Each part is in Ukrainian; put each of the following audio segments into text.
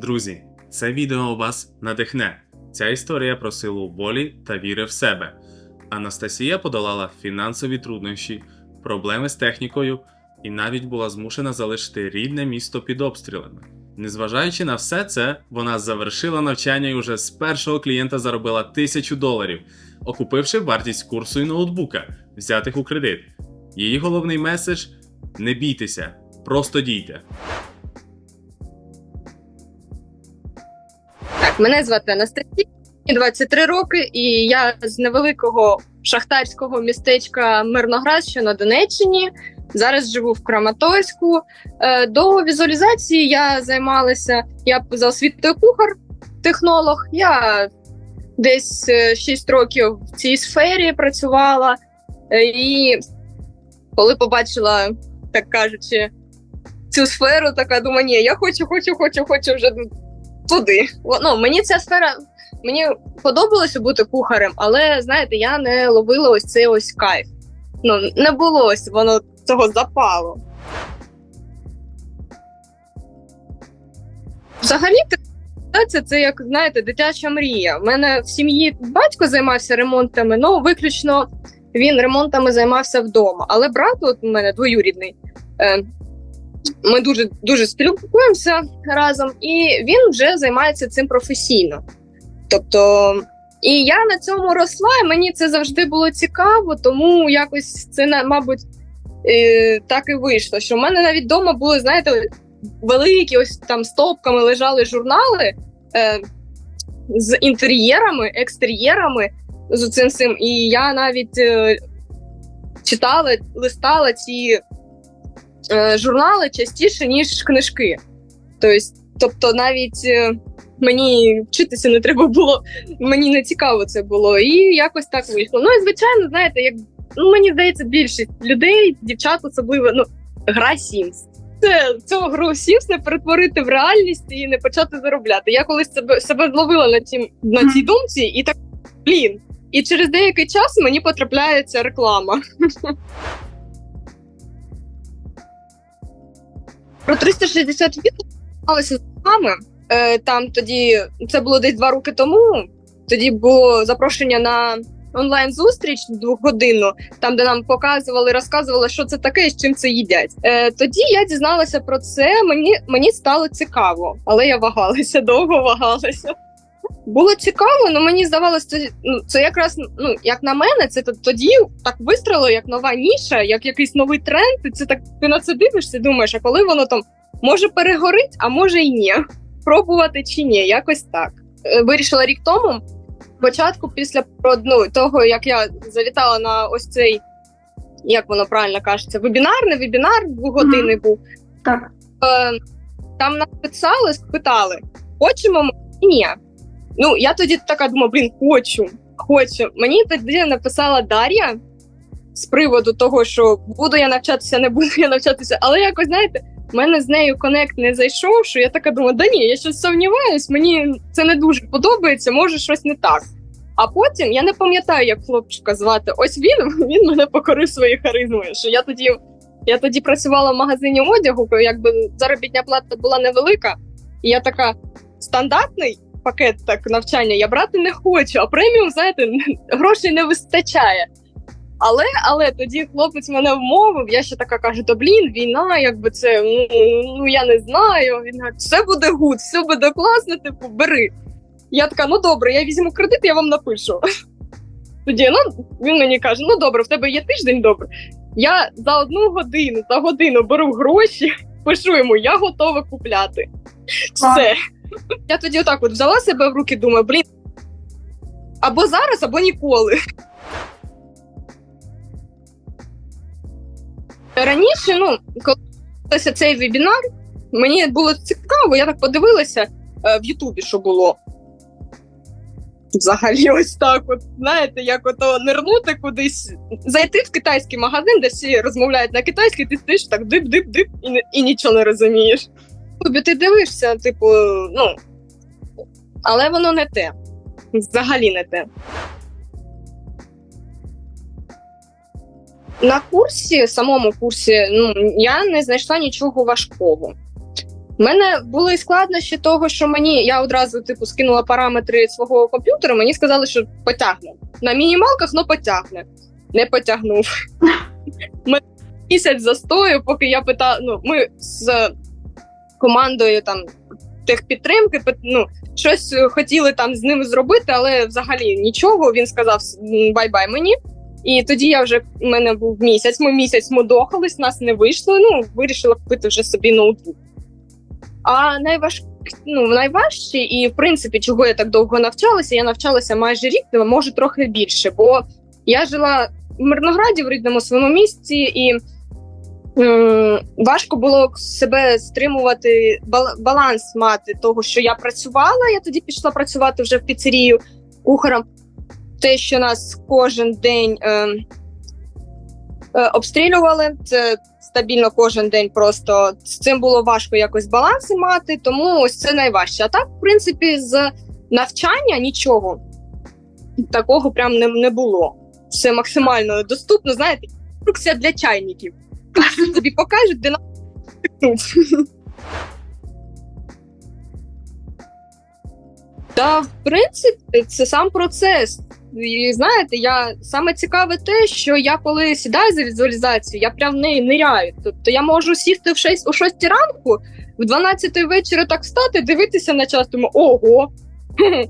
Друзі, це відео вас надихне. Ця історія про силу волі та віри в себе. Анастасія подолала фінансові труднощі, проблеми з технікою і навіть була змушена залишити рідне місто під обстрілами. Незважаючи на все це, вона завершила навчання і вже з першого клієнта заробила тисячу доларів, окупивши вартість курсу і ноутбука, взятих у кредит. Її головний меседж не бійтеся, просто дійте. Так, мене звати Анастасія, мені 23 роки, і я з невеликого шахтарського містечка Мирноград, що на Донеччині. Зараз живу в Краматорську. Е, До візуалізації я займалася. Я за освітою кухар, технолог. Я десь е, 6 років в цій сфері працювала. Е, І коли побачила, так кажучи, цю сферу, така думаю, ні, я хочу, хочу, хочу, хочу вже туди. Ну, мені ця сфера мені подобалося бути кухарем, але знаєте, я не ловила ось цей ось кайф. Ну, не було ось воно цього запалу. Взагалі, це, це як знаєте, дитяча мрія. У мене в сім'ї батько займався ремонтами, ну виключно він ремонтами займався вдома. Але брат, от у мене двоюрідний, е, ми дуже дуже спілкуємося разом, і він вже займається цим професійно. Тобто, і я на цьому росла, і мені це завжди було цікаво, тому якось це, мабуть, е, так і вийшло. Що в мене навіть вдома були, знаєте, великі ось там стопками лежали журнали е, з інтер'єрами, екстер'єрами з цим. І я навіть е, читала, листала ці журнали частіше, ніж книжки. Тобто, тобто навіть е, мені вчитися не треба було, мені не цікаво це було. І якось так вийшло. Ну і звичайно, знаєте, як ну мені здається, більшість людей, дівчат особливо, ну гра Sims. Це цього гру Sims не перетворити в реальність і не почати заробляти. Я колись себе себе зловила на цім на цій думці, і так блін. І через деякий час мені потрапляється реклама. Про 360 відео займалася з вами. Е, Там тоді це було десь два роки тому. Тоді було запрошення на онлайн-зустріч двохгодинну, там, де нам показували, розказували, що це таке і з чим це їдять. Е, Тоді я дізналася про це. Мені мені стало цікаво, але я вагалася, довго вагалася. Було цікаво, але мені здавалося, це, ну, це якраз ну як на мене, це тоді так вистрілило, як нова ніша, як якийсь новий тренд. І це так ти на це дивишся, і думаєш, а коли воно там може перегорить, а може і ні. Пробувати чи ні, якось так. Е, Вирішила рік тому. Спочатку, після ну, того, як я завітала на ось цей, як воно правильно кажеться, вебінар, не вебінар двогодинний був. Так. Е, там написали, спитали, хочемо ми чи ні. Ну, я тоді така думаю, блін, хочу, хочу. Мені тоді написала Дар'я з приводу того, що буду я навчатися, не буду я навчатися, але якось, знаєте, в мене з нею конект не зайшов, що я така думаю, да ні, я щось сумніваюсь, мені це не дуже подобається, може щось не так. А потім я не пам'ятаю, як хлопчика звати. Ось він він мене покорив своєю харизмою. Що я тоді я тоді працювала в магазині одягу, якби заробітня плата була невелика, і я така стандартний пакет так навчання я брати не хочу, а преміум, знаєте, грошей не вистачає. Але але тоді хлопець мене вмовив. Я ще така кажу: то блін, війна, якби це ну, ну я не знаю. Він каже, все буде гуд, все буде класно, типу, бери. Я така, ну добре, я візьму кредит, я вам напишу. Тоді ну він мені каже: ну добре, в тебе є тиждень, добре. Я за одну годину, за годину беру гроші, пишу йому, я готова купляти. Все. Я тоді отак от взяла себе в руки, думаю, блін. Або зараз, або ніколи. Раніше, ну, коли дивилася цей вебінар, мені було цікаво, я так подивилася е, в Ютубі, що було. Взагалі, ось так, от знаєте, як ото нирнути кудись, зайти в китайський магазин, де всі розмовляють на китайській, ти стоїш так дип-дип-дип і, і нічого не розумієш. Тобі ти дивишся, типу, ну, але воно не те. Взагалі не те. На курсі, самому курсі, ну, я не знайшла нічого важкого. У мене були складнощі того, що мені я одразу типу скинула параметри свого комп'ютера. Мені сказали, що потягне на мінімалках, ну потягне. Не потягнув. Ми місяць застою, поки я питала. Ну, ми з командою там техпідтримки, ну, щось хотіли там з ними зробити, але взагалі нічого. Він сказав бай-бай мені. І тоді я вже у мене був місяць. Ми місяць мудохались, нас не вийшло. Ну, вирішила купити вже собі ноутбук. А найваж... ну, найважче, і в принципі, чого я так довго навчалася, я навчалася майже рік, може трохи більше, бо я жила в Мирнограді в рідному своєму місці, і важко було себе стримувати, баланс мати того, що я працювала. Я тоді пішла працювати вже в піцерію кухарем. Те, що нас кожен день е, е, обстрілювали, це стабільно кожен день. Просто з цим було важко якось баланси мати, тому ось це найважче. А так, в принципі, з навчання нічого такого прям не, не було. Все максимально доступно. Знаєте, інструкція для чайників. Тобі покажуть, де на Та в принципі, це сам процес. І знаєте, я саме цікаве те, що я коли сідаю за візуалізацію, я прям в неї ниряю. Тобто я можу сісти в 6, о 6 ранку, в 12 вечора так встати, дивитися на час, думаю, ого.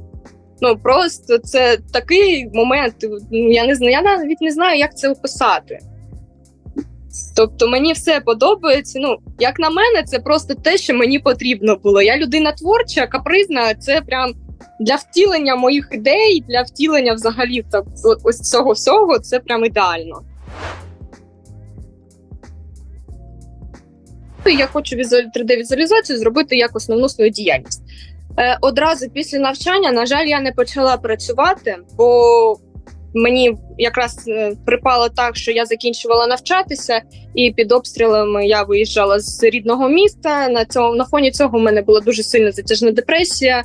Ну просто це такий момент. Я не знаю, я навіть не знаю, як це описати. Тобто мені все подобається. Ну, як на мене, це просто те, що мені потрібно було. Я людина творча, капризна, це прям для втілення моїх ідей, для втілення взагалі так, ось цього всього, це прям ідеально. Я хочу 3D-візуалізацію зробити як основну свою діяльність. Е, одразу після навчання, на жаль, я не почала працювати, бо мені якраз е, припало так, що я закінчувала навчатися, і під обстрілами я виїжджала з рідного міста. На цьому на фоні цього в мене була дуже сильна затяжна депресія.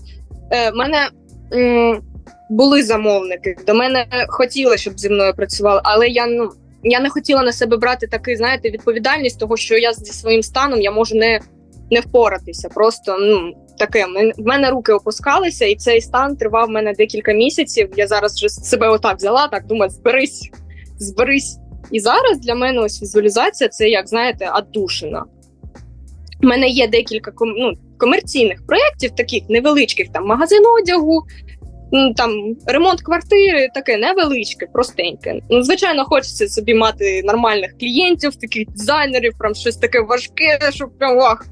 Е, мене м, були замовники. До мене хотіли, щоб зі мною працювали, але я ну я не хотіла на себе брати такий, знаєте, відповідальність, того що я зі своїм станом я можу не, не впоратися. Просто ну таке в мене руки опускалися, і цей стан тривав в мене декілька місяців. Я зараз вже себе отак взяла, так думаю, зберись, зберись. І зараз для мене ось візуалізація це як знаєте, аддушина. У мене є декілька ну, комерційних проєктів, таких невеличких, там магазин одягу, там ремонт квартири, таке невеличке, простеньке. Ну, звичайно, хочеться собі мати нормальних клієнтів, таких дизайнерів, прям щось таке важке, щоб прям ах,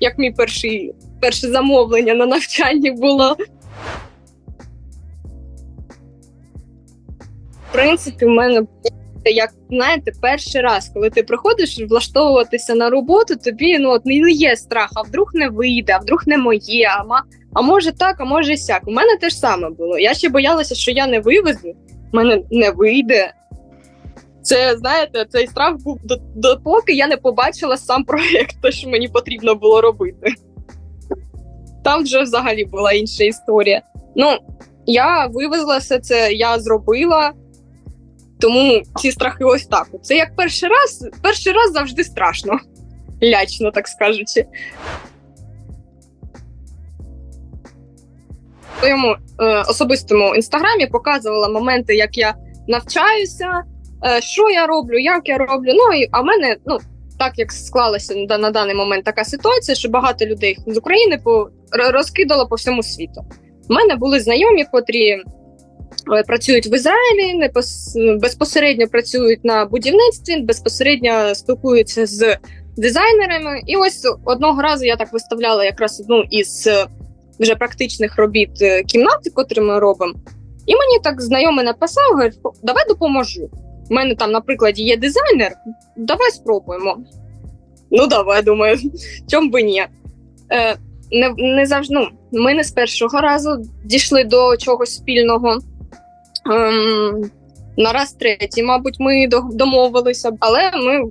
як мій перший, перше замовлення на навчанні було. В принципі, в мене як знаєте, перший раз, коли ти приходиш влаштовуватися на роботу, тобі ну от не є страх, а вдруг не вийде, а вдруг не моє, а, а може так, а може сяк. У мене те ж саме було. Я ще боялася, що я не вивезу, в мене не вийде. Це знаєте, цей страх був до- допоки я не побачила сам проєкт, що мені потрібно було робити. Там вже взагалі була інша історія. Ну, я вивезла все це, я зробила. Тому ці страхи ось так. Це як перший раз, перший раз завжди страшно. Лячно, так скажучи. В своєму е, особистому інстаграмі показувала моменти, як я навчаюся, е, що я роблю, як я роблю. Ну і а в мене, ну так як склалася на, на даний момент така ситуація, що багато людей з України по розкидало по всьому світу. У мене були знайомі, котрі е, працюють в Ізраїлі, не пос- безпосередньо працюють на будівництві, безпосередньо спілкуються з дизайнерами. І ось одного разу я так виставляла якраз одну із е, вже практичних робіт е, кімнати, котрі ми робимо. І мені так знайомий написав, говорить, давай допоможу. У мене там, наприклад, є дизайнер, давай спробуємо. Ну, давай, думаю, чом би ні. Е, не, не завжди, ну, ми не з першого разу дійшли до чогось спільного. Ем, на раз третій, мабуть, ми домовилися, але ми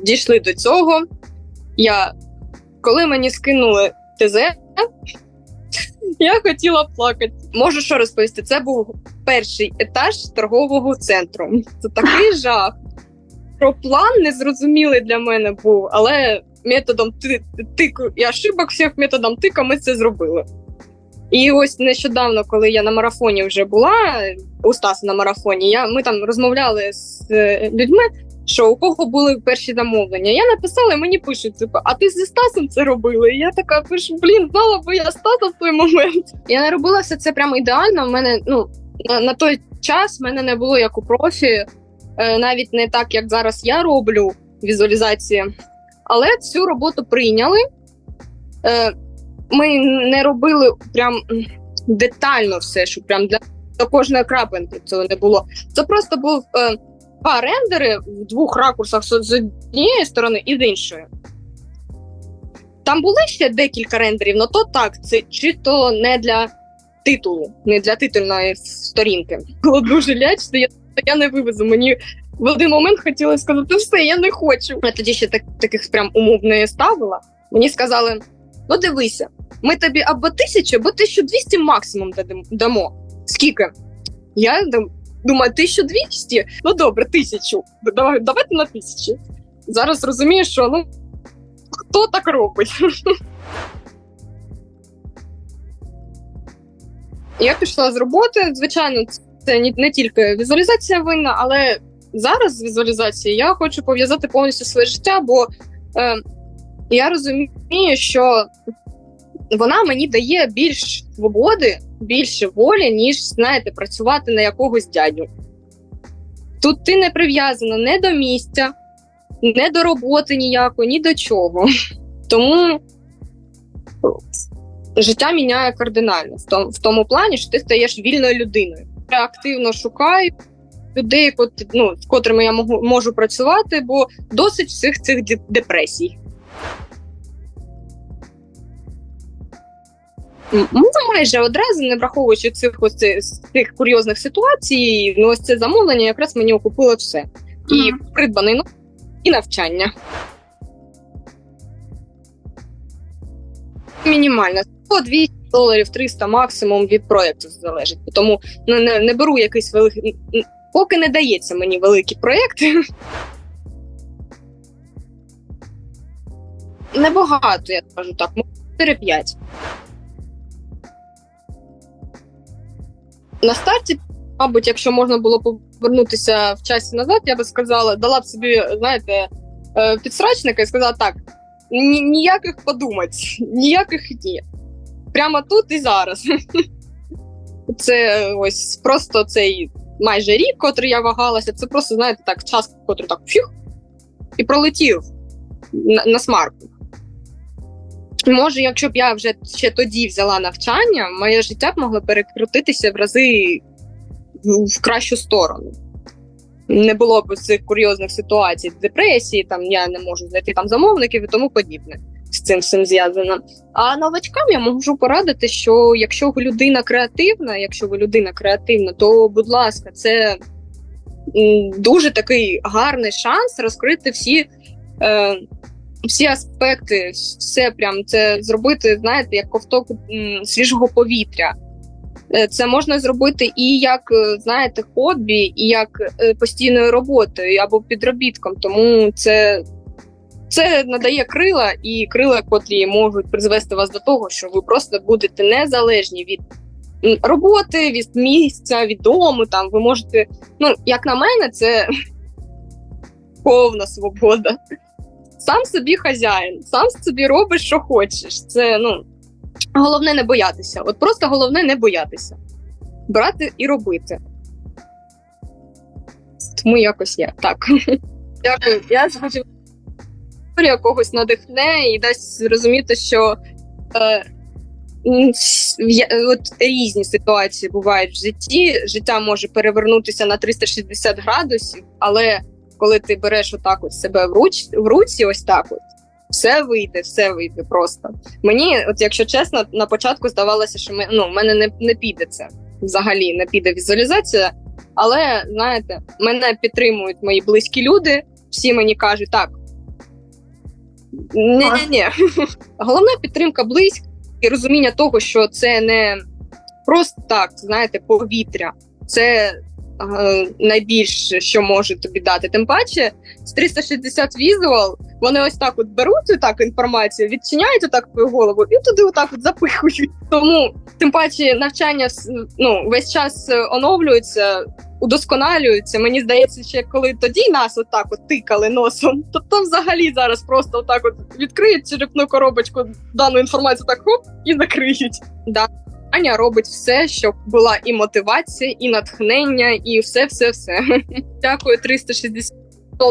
дійшли до цього. Я, коли мені скинули ТЗ, я хотіла плакати. Можу що розповісти? Це був перший етаж торгового центру. Це такий жах. Про план незрозумілий для мене був, але методом ти- тику і ошибок всіх методом тика ми це зробили. І ось нещодавно, коли я на марафоні вже була, у Стаса на марафоні, я, ми там розмовляли з е, людьми, що у кого були перші замовлення. Я написала, і мені пишуть, типу, а ти зі Стасом це робила? І я така пишу, блін, знала би я Стаса в той момент. Я не робила все це прямо ідеально. В мене ну на, на той час в мене не було як у профі, е, навіть не так, як зараз я роблю візуалізації. Але цю роботу прийняли. Е, Ми не робили прям детально все, що прям для до кожної крапинки цього не було. Це просто був е, два рендери в двох ракурсах з однієї сторони і з іншої. Там були ще декілька рендерів, але то так, це чисто не для титулу, не для титульної сторінки. Було дуже лячно, я, я не вивезу. Мені в один момент хотілося сказати, все, я не хочу. Я тоді ще так, таких прям умов не ставила. Мені сказали: ну дивися, ми тобі або тисячу, або 1200 максимум дамо. Скільки? Я думаю, 1200? Ну добре, тисячу. Давай, давайте на тисячу. Зараз розумію, що ну хто так робить? Я пішла з роботи. Звичайно, це не, тільки візуалізація винна, але зараз з візуалізації я хочу пов'язати повністю своє життя, бо е, я розумію, що вона мені дає більш свободи, більше волі, ніж знаєте, працювати на якогось дядю. Тут ти не прив'язана не до місця, не до роботи ніякої, ні до чого. Тому життя міняє кардинально в тому, в тому плані, що ти стаєш вільною людиною. Я активно шукаю людей, ну, з котрими я можу, можу працювати, бо досить всіх цих депресій. Ну, майже одразу, не враховуючи цих ось цих, цих курйозних ситуацій, ну ось це замовлення якраз мені окупило все. І придбаний ну, і навчання. Мінімально 100, 200 доларів, 300 максимум від проєкту залежить. Тому ну, не, не беру якийсь великий. Поки не дається мені великі проєкти. Небагато, я скажу так, 4-5. На старті, мабуть, якщо можна було повернутися в часі назад, я би сказала, дала б собі, знаєте, е, підсрачника і сказала так: ні- ніяких подумать, ніяких ні. Прямо тут і зараз. Це ось просто цей майже рік, котрий я вагалася, це просто, знаєте, так, час, котрий так фюх, і пролетів на, на смарку. Може, якщо б я вже ще тоді взяла навчання, моє життя б могло перекрутитися в рази в кращу сторону. Не було б цих курйозних ситуацій, депресії, там я не можу знайти там замовників і тому подібне. З цим всім зв'язано. А новачкам я можу порадити, що якщо ви людина креативна, якщо ви людина креативна, то будь ласка, це дуже такий гарний шанс розкрити всі. Е, всі аспекти, все прям це зробити, знаєте, як ковток свіжого повітря. Е, Це можна зробити і як, е, знаєте, хобі, і як е, постійною роботою або підробітком. Тому це, це надає крила і крила, котрі можуть призвести вас до того, що ви просто будете незалежні від роботи, від місця, від дому. Там ви можете, ну як на мене, це повна свобода сам собі хазяїн, сам собі робиш, що хочеш. Це ну головне не боятися. От просто головне не боятися. Брати і робити. Тому якось я так. Дякую. Я хочу історія когось надихне і дасть зрозуміти, що е, от різні ситуації бувають в житті. Життя може перевернутися на 360 градусів, але коли ти береш отак от себе в, руч, в руці, ось так от, все вийде, все вийде просто. Мені, от якщо чесно, на початку здавалося, що ми, ну, в мене не, не піде це взагалі, не піде візуалізація. Але знаєте, мене підтримують мої близькі люди, всі мені кажуть, так. Ні, ні, ні. Головна підтримка близька і розуміння того, що це не просто так, знаєте, повітря. Це е, найбільше, що може тобі дати. Тим паче, з 360 Visual вони ось так от беруть так інформацію, відчиняють отак твою голову і туди отак от запихують. Тому тим паче навчання ну, весь час е, оновлюється, удосконалюється. Мені здається, ще коли тоді нас отак от тикали носом, то то взагалі зараз просто отак от відкриють черепну коробочку, дану інформацію так хоп і закриють. Да. Аня робить все, щоб була і мотивація, і натхнення, і все, все, все. Дякую 360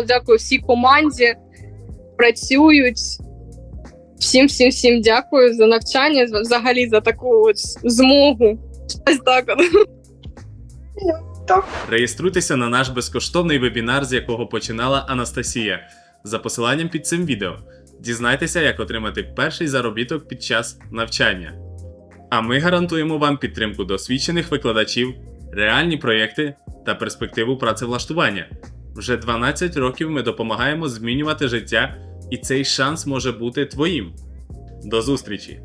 дякую всій команді. Працюють. Всім, всім, всім дякую за навчання, за- взагалі за таку от змогу. Ось так. от. Реєструйтеся на наш безкоштовний вебінар, з якого починала Анастасія, за посиланням під цим відео. Дізнайтеся, як отримати перший заробіток під час навчання. А ми гарантуємо вам підтримку досвідчених викладачів, реальні проєкти та перспективу працевлаштування. Вже 12 років ми допомагаємо змінювати життя, і цей шанс може бути твоїм. До зустрічі!